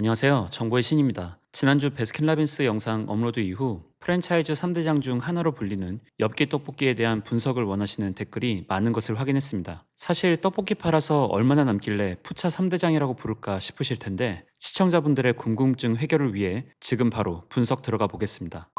안녕하세요. 정보의 신입니다. 지난주 베스킨라빈스 영상 업로드 이후 프랜차이즈 3대장 중 하나로 불리는 엽기 떡볶이에 대한 분석을 원하시는 댓글이 많은 것을 확인했습니다. 사실 떡볶이 팔아서 얼마나 남길래 푸차 3대장이라고 부를까 싶으실 텐데 시청자분들의 궁금증 해결을 위해 지금 바로 분석 들어가 보겠습니다.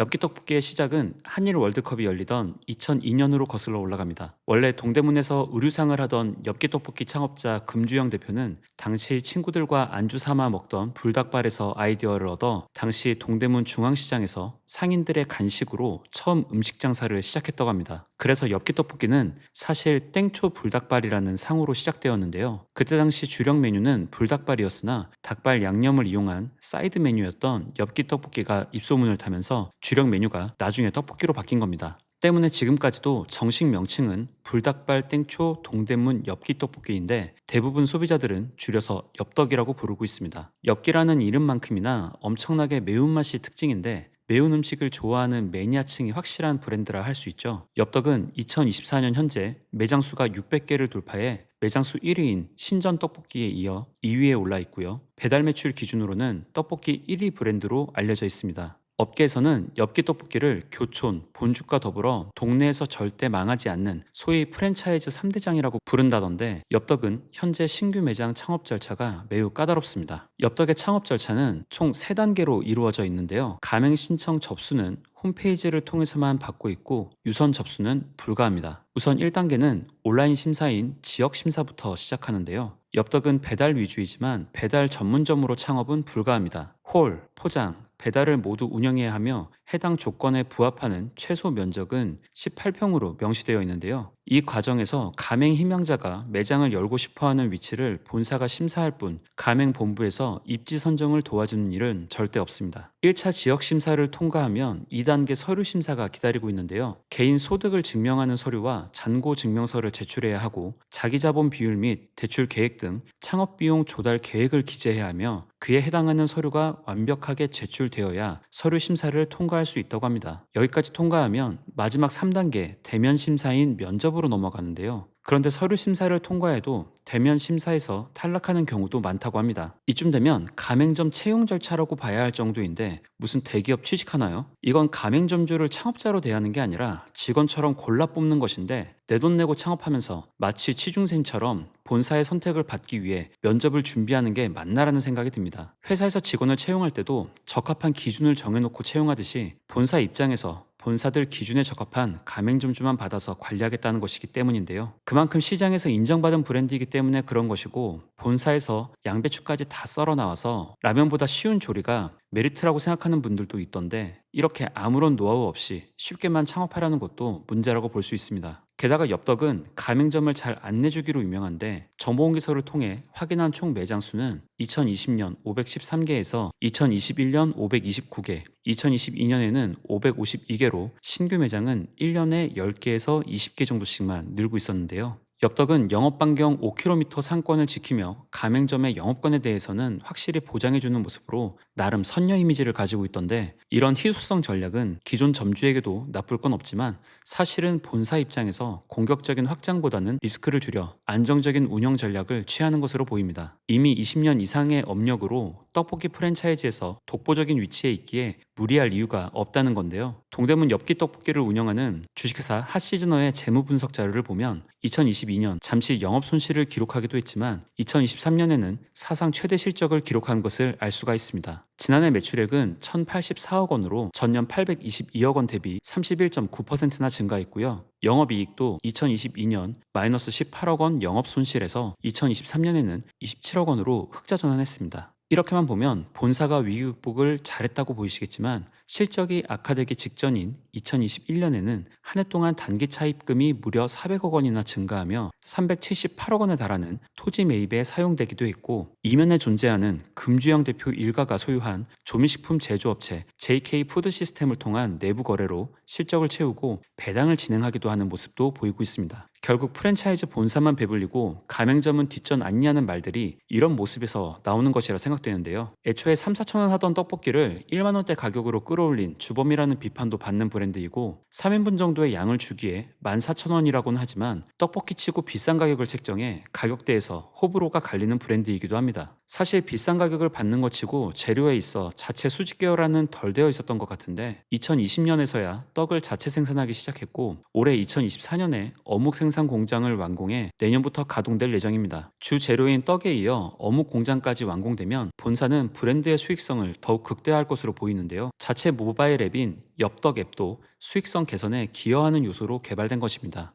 엽기 떡볶이의 시작은 한일 월드컵이 열리던 2002년으로 거슬러 올라갑니다. 원래 동대문에서 의류상을 하던 엽기 떡볶이 창업자 금주영 대표는 당시 친구들과 안주 삼아 먹던 불닭발에서 아이디어를 얻어 당시 동대문 중앙시장에서 상인들의 간식으로 처음 음식 장사를 시작했다고 합니다. 그래서 엽기 떡볶이는 사실 땡초 불닭발이라는 상호로 시작되었는데요. 그때 당시 주력 메뉴는 불닭발이었으나 닭발 양념을 이용한 사이드 메뉴였던 엽기 떡볶이가 입소문을 타면서 주력 메뉴가 나중에 떡볶이로 바뀐 겁니다. 때문에 지금까지도 정식 명칭은 불닭발 땡초 동대문 엽기 떡볶이인데 대부분 소비자들은 줄여서 엽떡이라고 부르고 있습니다. 엽기라는 이름만큼이나 엄청나게 매운맛이 특징인데 매운 음식을 좋아하는 매니아층이 확실한 브랜드라 할 수 있죠. 엽떡은 2024년 현재 매장 수가 600개를 돌파해 매장 수 1위인 신전 떡볶이에 이어 2위에 올라 있고요. 배달 매출 기준으로는 떡볶이 1위 브랜드로 알려져 있습니다. 업계에서는 엽기 떡볶이를 교촌, 본죽과 더불어 동네에서 절대 망하지 않는 소위 프랜차이즈 3대장이라고 부른다던데 엽떡은 현재 신규 매장 창업 절차가 매우 까다롭습니다. 엽떡의 창업 절차는 총 3단계로 이루어져 있는데요. 가맹 신청 접수는 홈페이지를 통해서만 받고 있고 유선 접수는 불가합니다. 우선 1단계는 온라인 심사인 지역 심사부터 시작하는데요. 엽떡은 배달 위주이지만 배달 전문점으로 창업은 불가합니다. 홀, 포장, 배달을 모두 운영해야 하며 해당 조건에 부합하는 최소 면적은 18평으로 명시되어 있는데요. 이 과정에서 가맹 희망자가 매장을 열고 싶어 하는 위치를 본사가 심사할 뿐 가맹 본부에서 입지 선정을 도와주는 일은 절대 없습니다. 1차 지역 심사를 통과하면 2단계 서류 심사가 기다리고 있는데요. 개인 소득을 증명하는 서류와 잔고 증명서를 제출해야 하고 자기 자본 비율 및 대출 계획 등 창업 비용 조달 계획을 기재해야 하며 그에 해당하는 서류가 완벽하게 제출되어야 서류 심사를 통과할 수 있다고 합니다. 여기까지 통과하면 마지막 3단계 대면 심사인 면접으로 넘어가는데요. 그런데 서류 심사를 통과해도 대면 심사에서 탈락하는 경우도 많다고 합니다. 이쯤 되면 가맹점 채용 절차라고 봐야 할 정도인데 무슨 대기업 취직하나요? 이건 가맹점주를 창업자로 대하는 게 아니라 직원처럼 골라 뽑는 것인데 내 돈 내고 창업하면서 마치 취중생처럼 본사의 선택을 받기 위해 면접을 준비하는 게 맞나라는 생각이 듭니다. 회사에서 직원을 채용할 때도 적합한 기준을 정해놓고 채용하듯이 본사 입장에서 본사들 기준에 적합한 가맹점주만 받아서 관리하겠다는 것이기 때문인데요. 그만큼 시장에서 인정받은 브랜드이기 때문에 그런 것이고 본사에서 양배추까지 다 썰어 나와서 라면보다 쉬운 조리가 메리트라고 생각하는 분들도 있던데 이렇게 아무런 노하우 없이 쉽게만 창업하려는 것도 문제라고 볼 수 있습니다. 게다가 엽떡은 가맹점을 잘 안 내주기로 유명한데 정보공개서를 통해 확인한 총 매장 수는 2020년 513개에서 2021년 529개, 2022년에는 552개로 신규 매장은 1년에 10개에서 20개 정도씩만 늘고 있었는데요. 엽떡은 영업 반경 5km 상권을 지키며 가맹점의 영업권에 대해서는 확실히 보장해주는 모습으로 나름 선녀 이미지를 가지고 있던데 이런 희소성 전략은 기존 점주에게도 나쁠 건 없지만 사실은 본사 입장에서 공격적인 확장보다는 리스크를 줄여 안정적인 운영 전략을 취하는 것으로 보입니다. 이미 20년 이상의 업력으로 떡볶이 프랜차이즈에서 독보적인 위치에 있기에 무리할 이유가 없다는 건데요. 동대문 엽기 떡볶이를 운영하는 주식회사 핫시즈너의 재무 분석 자료를 보면 2022년 잠시 영업 손실을 기록하기도 했지만 2023년에는 사상 최대 실적을 기록한 것을 알 수가 있습니다. 지난해 매출액은 1,084억 원으로 전년 822억 원 대비 31.9%나 증가했고요. 영업이익도 2022년 마이너스 18억 원 영업 손실에서 2023년에는 27억 원으로 흑자 전환했습니다. 이렇게만 보면 본사가 위기 극복을 잘했다고 보이시겠지만 실적이 악화되기 직전인 2021년에는 한 해 동안 단기 차입금이 무려 400억 원이나 증가하며 378억 원에 달하는 토지 매입에 사용되기도 했고 이면에 존재하는 금주영 대표 일가가 소유한 조미식품 제조업체 JK 푸드 시스템을 통한 내부 거래로 실적을 채우고 배당을 진행하기도 하는 모습도 보이고 있습니다. 결국 프랜차이즈 본사만 배불리고 가맹점은 뒷전 아니냐는 말들이 이런 모습에서 나오는 것이라 생각되는데요. 애초에 3, 4천 원 하던 떡볶이를 1만 원대 가격으로 끌어올린 주범이라는 비판도 받는 브랜드이고 3인분 정도의 양을 주기에 14,000원이라고는 하지만 떡볶이 치고 비싼 가격을 책정해 가격대에서 호불호가 갈리는 브랜드이기도 합니다. 사실 비싼 가격을 받는 것 치고 재료에 있어 자체 수직 계열화는 덜 되어 있었던 것 같은데 2020년에서야 떡을 자체 생산하기 시작했고 올해 2024년에 어묵 생산 공장을 완공해 내년부터 가동될 예정입니다. 주 재료인 떡에 이어 어묵 공장까지 완공되면 본사는 브랜드의 수익성을 더욱 극대화할 것으로 보이는데요. 자체 모바일 앱인 엽떡 앱도 수익성 개선에 기여하는 요소로 개발된 것입니다.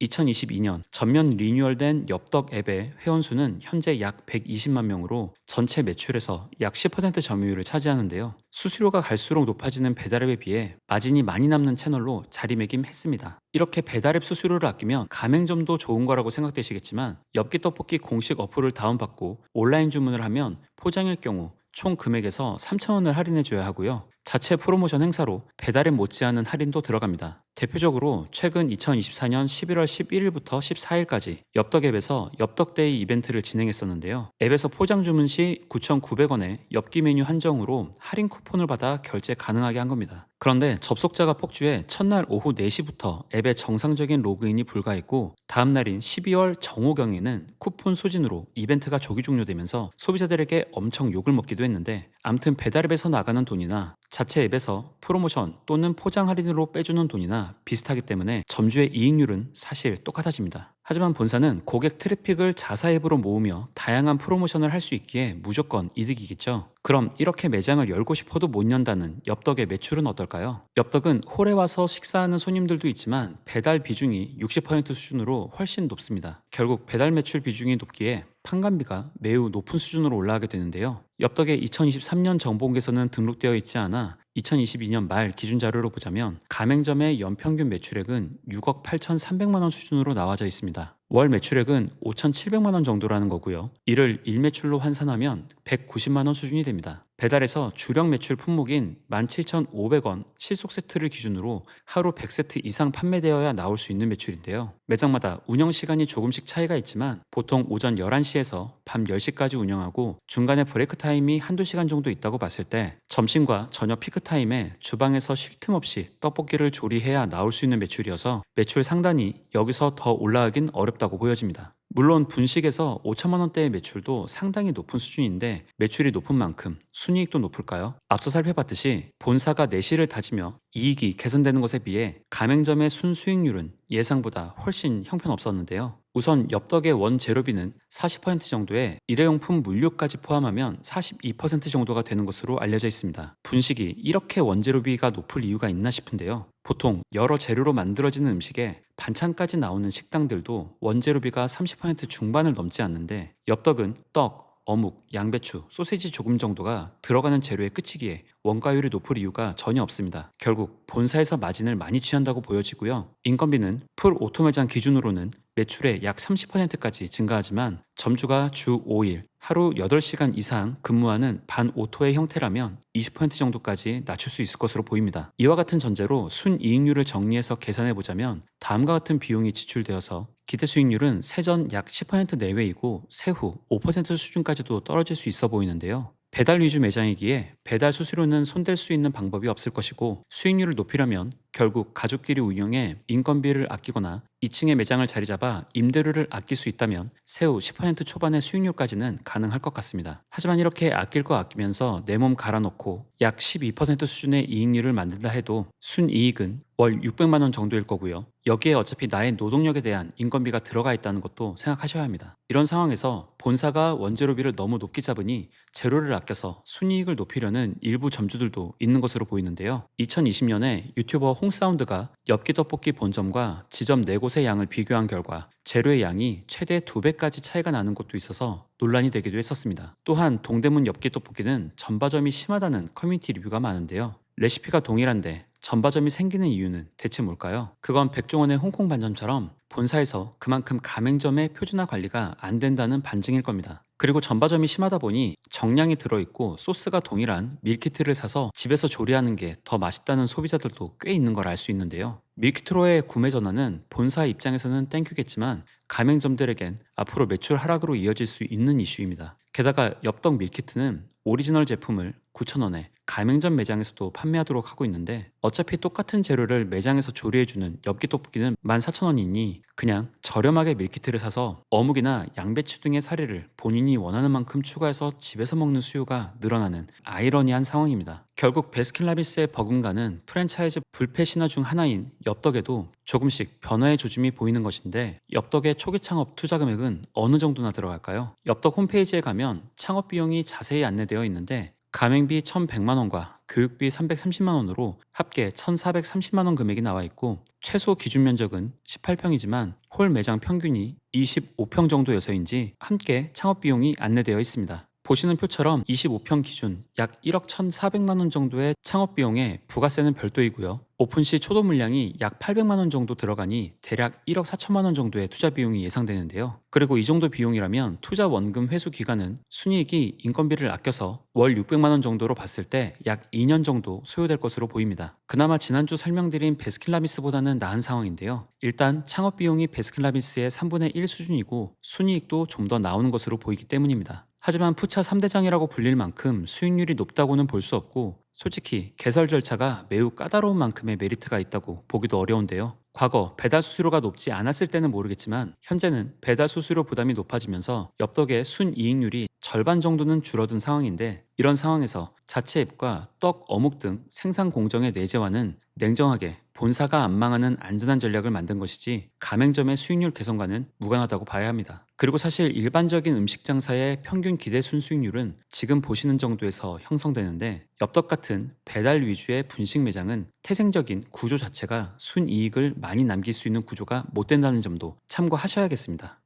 2022년 전면 리뉴얼된 엽떡 앱의 회원수는 현재 약 120만 명으로 전체 매출에서 약 10% 점유율을 차지하는데요. 수수료가 갈수록 높아지는 배달앱에 비해 마진이 많이 남는 채널로 자리매김했습니다. 이렇게 배달앱 수수료를 아끼면 가맹점도 좋은 거라고 생각되시겠지만 엽기 떡볶이 공식 어플을 다운받고 온라인 주문을 하면 포장일 경우 총 금액에서 3,000원을 할인해줘야 하고요. 자체 프로모션 행사로 배달앱 못지않은 할인도 들어갑니다. 대표적으로 최근 2024년 11월 11일부터 14일까지 엽떡앱에서 엽떡데이 이벤트를 진행했었는데요. 앱에서 포장 주문 시 9,900원에 엽기 메뉴 한정으로 할인 쿠폰을 받아 결제 가능하게 한 겁니다. 그런데 접속자가 폭주해 첫날 오후 4시부터 앱의 정상적인 로그인이 불가했고 다음 날인 12월 정오경에는 쿠폰 소진으로 이벤트가 조기 종료되면서 소비자들에게 엄청 욕을 먹기도 했는데 암튼 배달앱에서 나가는 돈이나 자체 앱에서 프로모션 또는 포장 할인으로 빼주는 돈이나 비슷하기 때문에 점주의 이익률은 사실 똑같아집니다. 하지만 본사는 고객 트래픽을 자사 앱으로 모으며 다양한 프로모션을 할 수 있기에 무조건 이득이겠죠. 그럼 이렇게 매장을 열고 싶어도 못 연다는 엽떡의 매출은 어떨까요? 엽떡은 홀에 와서 식사하는 손님들도 있지만 배달 비중이 60% 수준으로 훨씬 높습니다. 결국 배달 매출 비중이 높기에 판관비가 매우 높은 수준으로 올라가게 되는데요. 엽떡의 2023년 정보공개서는 등록되어 있지 않아 2022년 말 기준 자료로 보자면 가맹점의 연평균 매출액은 6억 8,300만 원 수준으로 나와져 있습니다. 월 매출액은 5,700만 원 정도라는 거고요. 이를 일매출로 환산하면 190만 원 수준이 됩니다. 배달에서 주력 매출 품목인 17,500원 실속 세트를 기준으로 하루 100세트 이상 판매되어야 나올 수 있는 매출인데요. 매장마다 운영 시간이 조금씩 차이가 있지만 보통 오전 11시에서 밤 10시까지 운영하고 중간에 브레이크 타임이 한두 시간 정도 있다고 봤을 때 점심과 저녁 피크 타임에 주방에서 쉴 틈 없이 떡볶이를 조리해야 나올 수 있는 매출이어서 매출 상단이 여기서 더 올라가긴 어렵다고 보여집니다. 물론 분식에서 5천만 원대의 매출도 상당히 높은 수준인데 매출이 높은 만큼 순이익도 높을까요? 앞서 살펴봤듯이 본사가 내실을 다지며 이익이 개선되는 것에 비해 가맹점의 순수익률은 예상보다 훨씬 형편없었는데요. 우선 엽떡의 원 재료비는 40% 정도에 일회용품 물류까지 포함하면 42% 정도가 되는 것으로 알려져 있습니다. 분식이 이렇게 원재료비가 높을 이유가 있나 싶은데요. 보통 여러 재료로 만들어지는 음식에 반찬까지 나오는 식당들도 원재료비가 30% 중반을 넘지 않는데 엽떡은 떡, 어묵, 양배추, 소세지 조금 정도가 들어가는 재료의 끝이기에 원가율이 높을 이유가 전혀 없습니다. 결국 본사에서 마진을 많이 취한다고 보여지고요. 인건비는 풀 오토 매장 기준으로는 매출의 약 30%까지 증가하지만 점주가 주 5일, 하루 8시간 이상 근무하는 반 오토의 형태라면 20% 정도까지 낮출 수 있을 것으로 보입니다. 이와 같은 전제로 순이익률을 정리해서 계산해 보자면 다음과 같은 비용이 지출되어서 기대 수익률은 세전 약 10% 내외이고 세후 5% 수준까지도 떨어질 수 있어 보이는데요. 배달 위주 매장이기에 배달 수수료는 손댈 수 있는 방법이 없을 것이고 수익률을 높이려면 결국 가족끼리 운영해 인건비를 아끼거나 2층에 매장을 자리 잡아 임대료를 아낄 수 있다면 세후 10% 초반의 수익률까지는 가능할 것 같습니다. 하지만 이렇게 아낄 거 아끼면서 내 몸 갈아놓고 약 12% 수준의 이익률을 만든다 해도 순이익은 월 600만 원 정도일 거고요. 여기에 어차피 나의 노동력에 대한 인건비가 들어가 있다는 것도 생각하셔야 합니다. 이런 상황에서 본사가 원재료비를 너무 높게 잡으니 재료를 아껴서 순이익을 높이려는 일부 점주들도 있는 것으로 보이는데요. 2020년에 유튜버 홍 사운드가 엽기 떡볶이 본점과 지점 4곳의 양을 비교한 결과 재료의 양이 최대 2배까지 차이가 나는 곳도 있어서 논란이 되기도 했었습니다. 또한 동대문 엽기 떡볶이는 전바점이 심하다는 커뮤니티 리뷰가 많은데요. 레시피가 동일한데 전바점이 생기는 이유는 대체 뭘까요? 그건 백종원의 홍콩 반점처럼 본사에서 그만큼 가맹점의 표준화 관리가 안 된다는 반증일 겁니다. 그리고 전바점이 심하다 보니 정량이 들어있고 소스가 동일한 밀키트를 사서 집에서 조리하는 게 더 맛있다는 소비자들도 꽤 있는 걸 알 수 있는데요. 밀키트로의 구매 전환은 본사 입장에서는 땡큐겠지만 가맹점들에겐 앞으로 매출 하락으로 이어질 수 있는 이슈입니다. 게다가 엽떡 밀키트는 오리지널 제품을 9,000원에 가맹점 매장에서도 판매하도록 하고 있는데 어차피 똑같은 재료를 매장에서 조리해주는 엽기 떡볶이는 14,000원이니 그냥 저렴하게 밀키트를 사서 어묵이나 양배추 등의 사리를 본인이 원하는 만큼 추가해서 집에서 먹는 수요가 늘어나는 아이러니한 상황입니다. 결국 베스킨라빈스의 버금가는 프랜차이즈 불패 신화 중 하나인 엽떡에도 조금씩 변화의 조짐이 보이는 것인데 엽떡의 초기 창업 투자 금액은 어느 정도나 들어갈까요? 엽떡 홈페이지에 가면 창업 비용이 자세히 안내되어 있는데 가맹비 1,100만 원과 교육비 330만 원으로 합계 1,430만 원 금액이 나와 있고 최소 기준 면적은 18평이지만 홀 매장 평균이 25평 정도 여서인지 함께 창업 비용이 안내되어 있습니다. 보시는 표처럼 25평 기준 약 1억 1,400만 원 정도의 창업 비용에 부가세는 별도이고요. 오픈 시 초도 물량이 약 800만 원 정도 들어가니 대략 1억 4천만 원 정도의 투자 비용이 예상되는데요. 그리고 이 정도 비용이라면 투자 원금 회수 기간은 순이익이 인건비를 아껴서 월 600만 원 정도로 봤을 때 약 2년 정도 소요될 것으로 보입니다. 그나마 지난주 설명드린 베스킨라빈스보다는 나은 상황인데요. 일단 창업 비용이 베스킨라빈스의 3분의 1 수준이고 순이익도 좀 더 나오는 것으로 보이기 때문입니다. 하지만 푸차 3대장이라고 불릴 만큼 수익률이 높다고는 볼 수 없고 솔직히 개설 절차가 매우 까다로운 만큼의 메리트가 있다고 보기도 어려운데요. 과거 배달 수수료가 높지 않았을 때는 모르겠지만 현재는 배달 수수료 부담이 높아지면서 엽떡의 순이익률이 절반 정도는 줄어든 상황인데 이런 상황에서 자체 앱과 떡, 어묵 등 생산 공정의 내재화는 냉정하게 본사가 안 망하는 안전한 전략을 만든 것이지 가맹점의 수익률 개선과는 무관하다고 봐야 합니다. 그리고 사실 일반적인 음식 장사의 평균 기대 순수익률은 지금 보시는 정도에서 형성되는데 엽떡 같은 배달 위주의 분식 매장은 태생적인 구조 자체가 순이익을 많이 남길 수 있는 구조가 못 된다는 점도 참고하셔야겠습니다.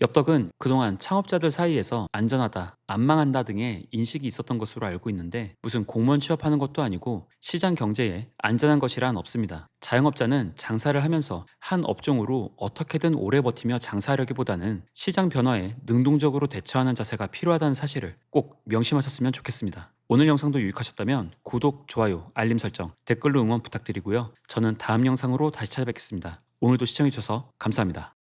엽떡은 그동안 창업자들 사이에서 안전하다, 안 망한다 등의 인식이 있었던 것으로 알고 있는데 무슨 공무원 취업하는 것도 아니고 시장 경제에 안전한 것이란 없습니다. 자영업자는 장사를 하면서 한 업종으로 어떻게든 오래 버티며 장사하려기보다는 시장 변화에 능동적으로 대처하는 자세가 필요하다는 사실을 꼭 명심하셨으면 좋겠습니다. 오늘 영상도 유익하셨다면 구독, 좋아요, 알림 설정, 댓글로 응원 부탁드리고요. 저는 다음 영상으로 다시 찾아뵙겠습니다. 오늘도 시청해주셔서 감사합니다.